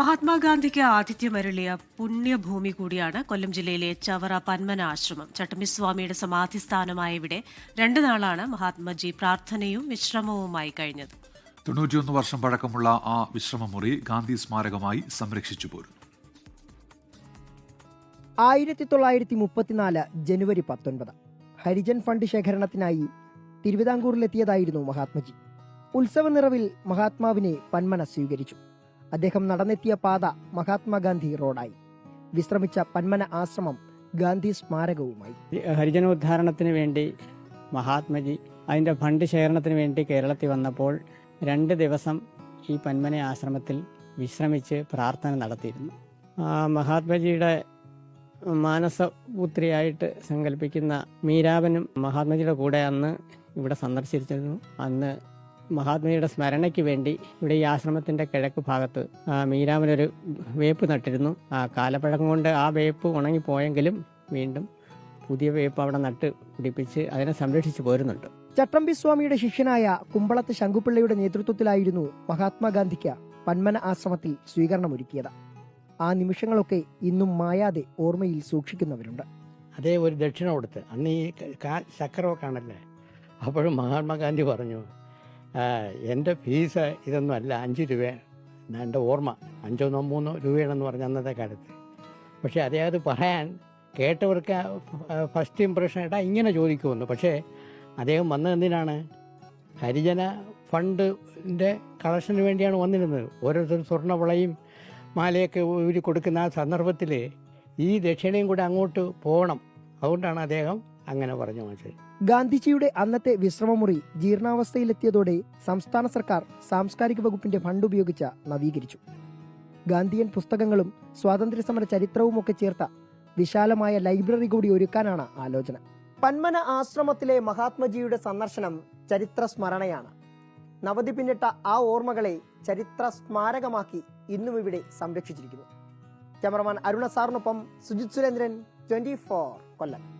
മഹാത്മാഗാന്ധിക്ക് ആതിഥ്യമരുളിയ പുണ്യഭൂമി കൂടിയാണ് കൊല്ലം ജില്ലയിലെ ചവറ പന്മന ആശ്രമം. ചട്ടമ്പിസ്വാമിയുടെ സമാധി സ്ഥാനമായ ഇവിടെ രണ്ടു നാളാണ് മഹാത്മജി പ്രാർത്ഥനയും വിശ്രമവുമായി കഴിഞ്ഞത്. തൊണ്ണൂറ്റിയൊന്ന് വർഷം പഴക്കമുള്ള ആ വിശ്രമമുറി ഗാന്ധി സ്മാരകമായി സംരക്ഷിച്ചു പോരും ആയിരത്തി തൊള്ളായിരത്തി മുപ്പത്തിനാല് ജനുവരി പത്തൊൻപത്. ഹരിജൻ ഫണ്ട് ശേഖരണത്തിനായി തിരുവിതാംകൂറിലെത്തിയതായിരുന്നു മഹാത്മജി. ഉത്സവ നിറവിൽ മഹാത്മാവിനെ പന്മന സ്വീകരിച്ചു. അദ്ദേഹം നടന്നെത്തിയ പാത മഹാത്മാഗാന്ധി റോഡായി. വിശ്രമിച്ച പന്മന ആശ്രമം ഗാന്ധി സ്മാരകവുമായി. ഹരിജനോദ്ധാരണത്തിന് വേണ്ടി മഹാത്മജി അതിന്റെ ഫണ്ട് ശേഖരണത്തിന് വേണ്ടി കേരളത്തിൽ വന്നപ്പോൾ രണ്ട് ദിവസം ഈ പന്മന ആശ്രമത്തിൽ വിശ്രമിച്ച് പ്രാർത്ഥന നടത്തിയിരുന്നു. മഹാത്മജിയുടെ മാനസപുത്രിയായിട്ട് സങ്കല്പിക്കുന്ന മീരാബനും മഹാത്മജിയുടെ കൂടെ അന്ന് ഇവിടെ സന്ദർശിച്ചിരുന്നു. അന്ന് മഹാത്മജിയുടെ സ്മരണയ്ക്ക് വേണ്ടി ഇവിടെ ഈ ആശ്രമത്തിന്റെ കിഴക്ക് ഭാഗത്ത് ആ, ഒരു വേപ്പ് നട്ടിരുന്നു. ആ കാലപ്പഴക്കം കൊണ്ട് ആ വേപ്പ് ഉണങ്ങിപ്പോയെങ്കിലും വീണ്ടും പുതിയ വേപ്പ് അവിടെ നട്ട് പിടിപ്പിച്ച് അതിനെ സംരക്ഷിച്ചു പോരുന്നുണ്ട്. ചട്ടമ്പി സ്വാമിയുടെ ശിഷ്യനായ കുമ്പളത്ത് ശങ്കുപിള്ളയുടെ നേതൃത്വത്തിലായിരുന്നു മഹാത്മാഗാന്ധിക്ക് പന്മന ആശ്രമത്തിൽ സ്വീകരണമൊരുക്കിയത്. ആ നിമിഷങ്ങളൊക്കെ ഇന്നും മായാതെ ഓർമ്മയിൽ സൂക്ഷിക്കുന്നവരുണ്ട്. അതേ ഒരു ദക്ഷിണ കൊടുത്ത് അന്ന് ഈ ചക്രമൊക്കെ ആണല്ലേ അപ്പോഴും മഹാത്മാഗാന്ധി പറഞ്ഞു "ആ, എന്റെ ഫീസ് ഇതൊന്നും അല്ല അഞ്ച് രൂപ എന്റെ ഓർമ്മ അഞ്ചോ മൂന്നോ രൂപയാണെന്ന് പറഞ്ഞ അന്നത്തെ കാലത്ത്. പക്ഷേ അതേ അത് പറയാൻ കേട്ടവർക്ക് ഫസ്റ്റ് ഇമ്പ്രഷൻ ഇടാ ഇങ്ങനെ ചോദിക്കുമെന്ന്. പക്ഷേ അദ്ദേഹം വന്നത് എന്തിനാണ്? ഹരിജന ഫണ്ടിന്റെ കളക്ഷന് വേണ്ടിയാണ് വന്നിരുന്നത്. ഓരോരുത്തർ സ്വർണവളയും മാലയൊക്കെ ഊരി കൊടുക്കുന്ന ആ സന്ദർഭത്തിൽ ഈ ദക്ഷിണയും കൂടെ അങ്ങോട്ട് പോകണം. അതുകൊണ്ടാണ് അദ്ദേഹം അങ്ങനെ പറഞ്ഞു മാഷേ. ഗാന്ധിജിയുടെ അന്നത്തെ വിശ്രമമുറി ജീർണാവസ്ഥയിലെത്തിയതോടെ സംസ്ഥാന സർക്കാർ സാംസ്കാരിക വകുപ്പിന്റെ ഫണ്ട് ഉപയോഗിച്ച നവീകരിച്ചു. ഗാന്ധിയൻ പുസ്തകങ്ങളും സ്വാതന്ത്ര്യ സ്വാതന്ത്ര്യസമര ചരിത്രവുമൊക്കെ ചേർത്ത വിശാലമായ ലൈബ്രറി കൂടി ഒരുക്കാനാണ് ആലോചന. പന്മന ആശ്രമത്തിലെ മഹാത്മജിയുടെ സന്ദർശനം ചരിത്ര സ്മരണയാണ് നവതി പിന്നിട്ട ആ ഓർമ്മകളെ ചരിത്ര സ്മാരകമാക്കി ഇന്നും ഇവിടെ സംരക്ഷിച്ചിരിക്കുന്നു. ക്യാമറമാൻ അരുണ സാറിനൊപ്പം സുജിത് സുരേന്ദ്രൻ ട്വന്റി ഫോർ കൊല്ലം.